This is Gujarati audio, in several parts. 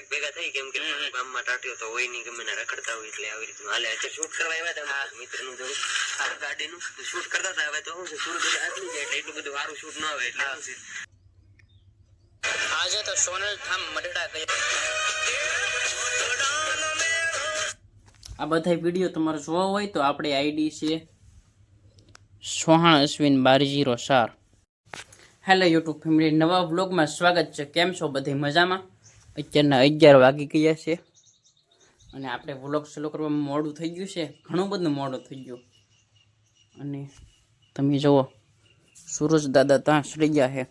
ક્યારેક ભેગા થઈ કેમ કે ગામમાં ટાટ્યો તો હોય નહીં ગમે રખડતા હોય એટલે આવી રીતનું હાલે. અત્યારે શૂટ કરવા આવ્યા હતા મિત્રનું જોડું ગાડીનું. શૂટ કરતા હતા હવે તો શું છે સુરત બધું આટલું જાય એટલે એટલું બધું સારું શૂટ ન આવે એટલે આજે તો સોનલ ઠામ મડડા આ બધા વીડિયો તમારે જોવા હોય તો આપણી આઈડી છે સોહાણ અશ્વિન બાર જીરો સાર હેલો યુટ્યુબ ફેમિલી નવા વ્લોગમાં સ્વાગત છે. કેમ છો બધી મજામાં? અત્યારના અગિયાર વાગી ગયા છે. અને આપણે વ્લોગ સલો કરવામાં મોડું થઈ ગયું છે. ઘણું બધું મોડું થઈ ગયું. અને તમે જુઓ, સૂરજ દાદા ત્યાં સડી ગયા છે.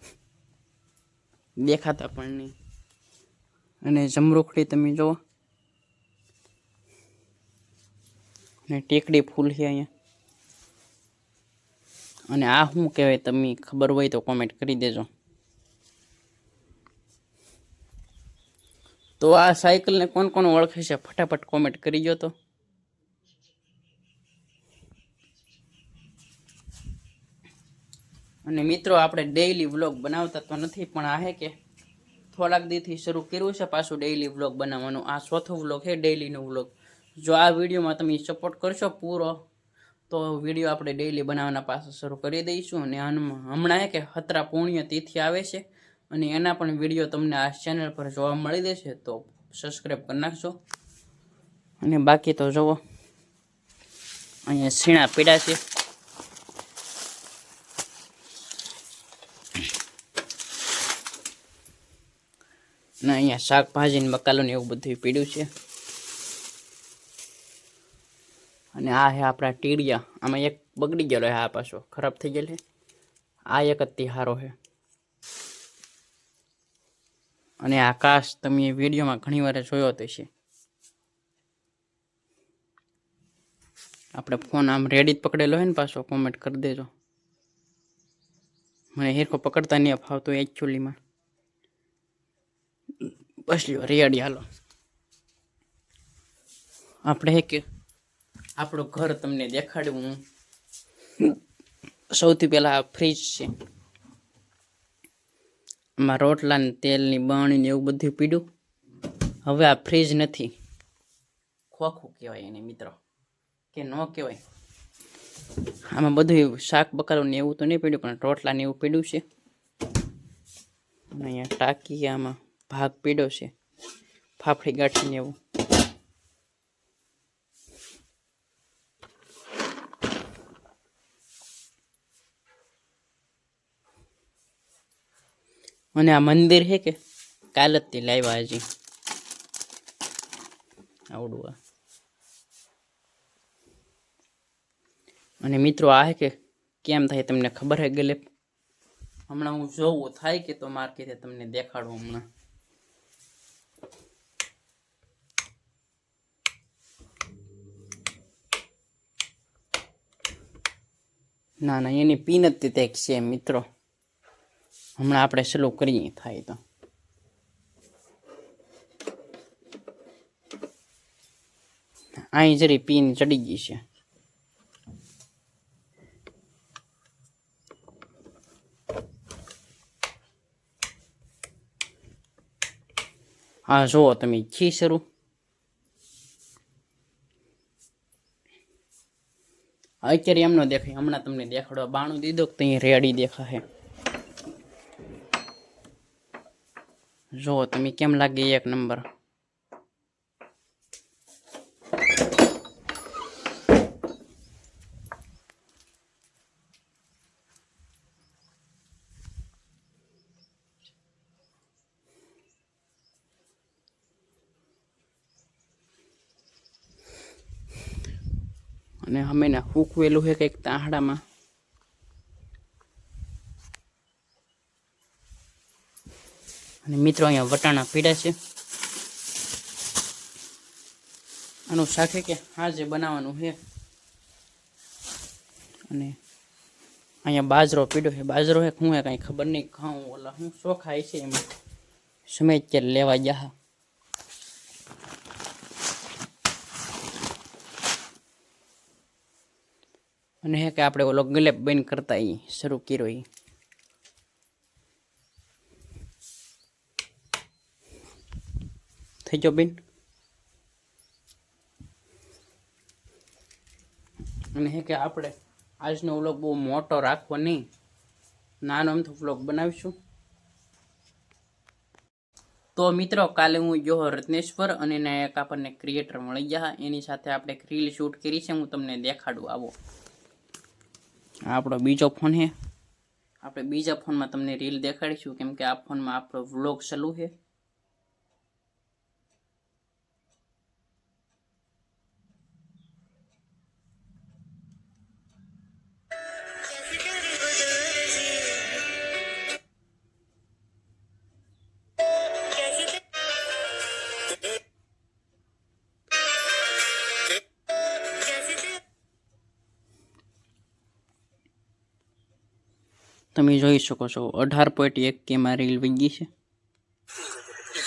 દેખાતા પણ નહીં. અને જમરૂખડી તમે જુઓ. અને ટેકડી ફૂલ છે અહીંયા. અને આ શું કહેવાય તમે ખબર હોય તો કોમેન્ટ કરી દેજો. તો આ સાયકલને કોણ કોણ ઓળખે છે? ફટાફટ કોમેન્ટ કરી તો. અને મિત્રો, આપણે ડેઈલી વ્લોગ બનાવતા તો નથી, પણ આ હે કે થોડાક દીથી શરૂ કર્યું છે પાછું ડેઈલી વ્લોગ બનાવવાનું. આ ચોથો વ્લોગ છે ડેઈલીનો વ્લોગ જો આ વિડીયોમાં તમે સપોર્ટ કરશો પૂરો, તો વીડિયો આપણે ડેઈલી બનાવવાના પાછું શરૂ કરી દઈશું. અને હમણાં કે હતરા પુણ્ય તિથિ આવે છે અને એના પણ વીડિયો તમને આ ચેનલ પર જોવા મળી જશે તો સબસ્ક્રાઈબ કરી નાખજો. અને બાકી તો જુઓ, અહીંયા સીણા પીડા છે. ને અહીંયા શાકભાજી ને બકાલો એવું બધું પીડ્યું છે. અને આ છે આપણા ટીડિયા. આમાં એક બગડી ગયેલો છે આ પાછો. ખરાબ થઈ ગયેલો આ એક જ તિહારો છે. અને આકાશ તમે વિડીયોમાં ઘણી વાર જોયો તો છે આપણે ફોન આમ રેડી જ પકડેલો હોય ને પાછો કોમેન્ટ કરી દેજો. મને હેરખો પકડતા નહીં ફાવતો એકચ્યુઅલીમાં બસ લ્યો, રેડી હાલો. આપણે કે આપણું ઘર તમને દેખાડ્યું હું. સૌથી પહેલાં ફ્રીજ છે. આમાં રોટલા ને તેલની બરણી ને એવું બધું પીડ્યું? હવે આ ફ્રીજ નથી. ખોખું કહેવાય એને મિત્રો. કે ન કહેવાય. આમાં બધું શાક બકાલું ને એવું તો નહીં પીડ્યું, પણ રોટલા ને એવું પીડ્યું છે. અહીંયા ટાંકી આમાં ભાગ પીડ્યો છે. ફાફડી ગાંઠી ને એવું. અને આ મંદિર છે કે? કાલ જ તે લાવ્યા હજી. આવડું આ. અને મિત્રો, આ હે કે કેમ થાય તમને ખબર હે ગલે હમણાં હું જોઉં, થાય કે તો માર્કેટે તમને દેખાડું હમણાં. ના ના, એની પીન જ તે છે, મિત્રો. હમણાં આપણે સ્લો કરીએ થાય તો. અહીં જરી પીન ચડી ગઈ છે. હા, જુઓ તમે ખીસરું અત્યારે એમનો દેખાય, હમણાં તમને દેખાડવા, બાણું દીધો તો અહીં રેડી દેખાશે. જો તમે કેમ લાગે એક નંબર અને અમે ને હૂકવેલું છે કંઈક તાહડામાં. અને મિત્રો અહીંયા વટાણા પીડા છે. આનું શાકે કે હા જે બનાવવાનું છે, અને અહીંયા બાજરો પીડ્યો છે. બાજરો છે હું કાંઈ ખબર નહીં, ખાઉં ઓલા હું શું ખાય છે એમાં. સમય અત્યારે લેવા જાહા. અને હે કે આપણે ઓલો ગલેપ બેન કરતા એ શરૂ કર્યો એ થઈ જાઓ બેન અને હે કે આપણે આજનો વ્લોગ બહુ મોટો રાખવો નહીં નાનો અમથો વ્લોગ બનાવીશું. તો મિત્રો, કાલે હું જોહો રત્નેશ્વર અને એના એક આપણને ક્રિએટર મળી ગયા. એની સાથે આપણે એક રીલ શૂટ કરી છે, હું તમને દેખાડું આવો. આપણો બીજો ફોન છે. આપણે બીજા ફોનમાં તમને રીલ દેખાડીશું, કેમ કે આ ફોનમાં આપણો વ્લોગ ચાલુ છે. તમે જોઈ શકો છો. અઢાર પોઈન્ટ એક કેમાં રીલ વગી છે.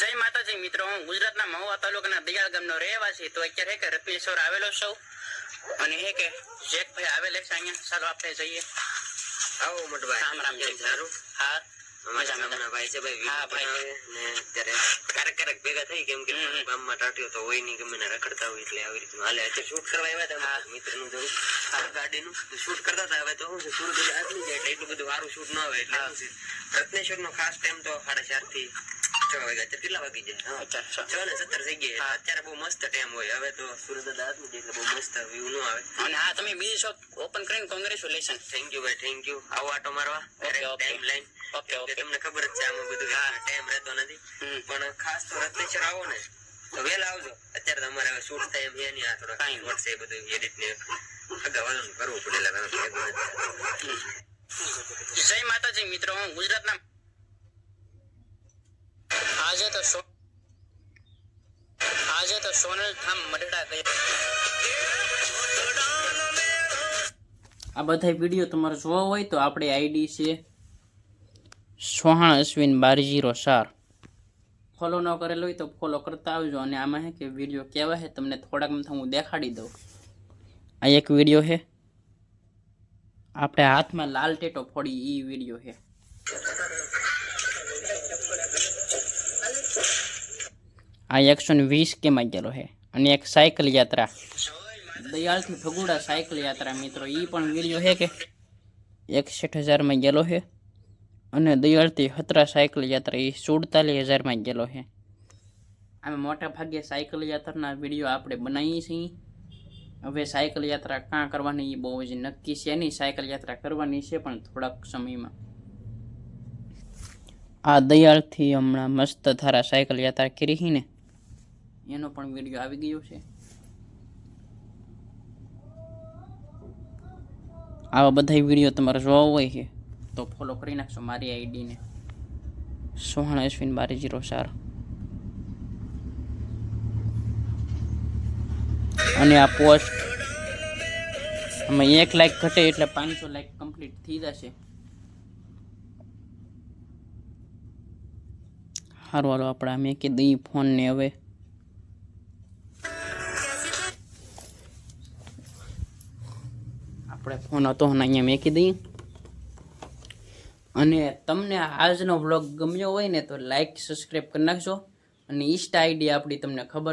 જય માતાજી મિત્રો હું ગુજરાતના મહુવા તાલુકાના દિયાળ ગામનો રહેવાસી. તો અત્યારે હે કે રત્નેશ્વર આવેલો છું. અને હે કે જેકભાઈ આવેલે છે અહીંયા. ચાલો આપણે જઈએ. આવો મોટભાઈ રામ રામ જય સારું હા. ભાઈ છે ભાઈ હા, ભાઈ. ને અત્યારે ક્યારેક ક્યારેક ભેગા થઈ કેમ કે હમ, હમ. ગામમાં ટાટ્યો તો હોય નહીં ગમે રખડતા હોય એટલે આવી રીતનું. હાલે અત્યારે શૂટ કરવા આવ્યા હતા મિત્રનું થોડું ગાડીનું. શૂટ કરતા હતા હવે તો શું છે સુરત એટલે આટલું જાય એટલે એટલું બધું સારું શૂટ ન આવે એટલે રત્નેશ્વર નો ખાસ ટાઈમ તો સાડા ચારથી છ વાગ્યા અત્યારે કેટલા વાગી જાય. છ ને સત્તર થઈ ગયા. અત્યારે બહુ મસ્ત ટાઈમ હોય. હવે તો સુરત દાદા જાય એટલે બહુ મસ્ત વ્યૂ ન આવે. તમે બીજી શોપ ઓપન કરીને કોંગ્રેચ્યુલેશન થેન્ક યુ ભાઈ થેન્ક યુ આવો આટો મારવા. ટાઈમ લાઈન ઓકે ઓકે તમને ખબર જ છે આમાં બધું ટાઈમ રહેતો નથી. પણ ખાસ તો રત્નેશ્વર આવો ને તો વેલા આવજો. અત્યારે તમારે હવે શૂટ થાય એમ નહીં આ થોડા કાંઈ નહીં. બધું એડિટ ને અગાવાનું કરવું પડે. જય માતાજી મિત્રો હું ગુજરાતના આજે તો સો આજે તો સોનલ ધામ મઢડા ગયા આ બધા વીડિયો તમારે જોવા હોય તો આપણે આઈડી છે સોહાણ અશ્વિન બાર જીરો ચાર. ફોલો ન કરેલો હોય તો ફોલો કરતા આવજો અને આમાં હે કે વીડિયો કેવા છે તમને થોડાક હું દેખાડી દઉં. આ એક વીડિયો છે આપણે હાથમાં લાલ ટેટો ફોડી એ વીડિયો છે આ એકસો વીસ કેમાં ગયેલો છે અને એક સાયકલ યાત્રા. દયાળથી ફગુડા સાયકલ યાત્રા મિત્રો એ પણ વીડિયો છે કે એકસઠ હજારમાં ગયેલો છે અને દયાળથી હતરા સાયકલ યાત્રા એ સુડતાલીસ હજારમાં ગયેલો છે. આમે મોટા ભાગે સાયકલ યાત્રાના વીડિયો આપણે બનાવીએ છીએ. હવે સાયકલ યાત્રા કાં કરવાની એ બહુ જ નક્કી છે નહીં. સાયકલ યાત્રા કરવાની છે પણ થોડાક સમયમાં. આ દયાળથી હમણાં મસ્ત ધારા સાયકલ યાત્રા કરી ને. એનો પણ વીડિયો આવી ગયો છે. આવા બધા વીડિયો તમારે જોવા હોય છે, તો ફોલો કરી નાખશો મારી આઈડીને સોહાણ અશ્વિન બારી જીરો ચાર. અને આ પોસ્ટ આમાં એક લાઈક ઘટે એટલે પાંચસો લાઈક કમ્પ્લીટ થઈ જશે. સારું હાલો આપણે મેં કીધું ફોનને હવે આપણે ફોન હતો ને અહીંયા મેકી દઈએ. અને તમને આજનો વ્લોગ ગમ્યો હોય ને તો લાઇક સબસ્ક્રાઈબ કરી નાખજો. અને ઇન્સ્ટા આઈડી આપણી તમને ખબર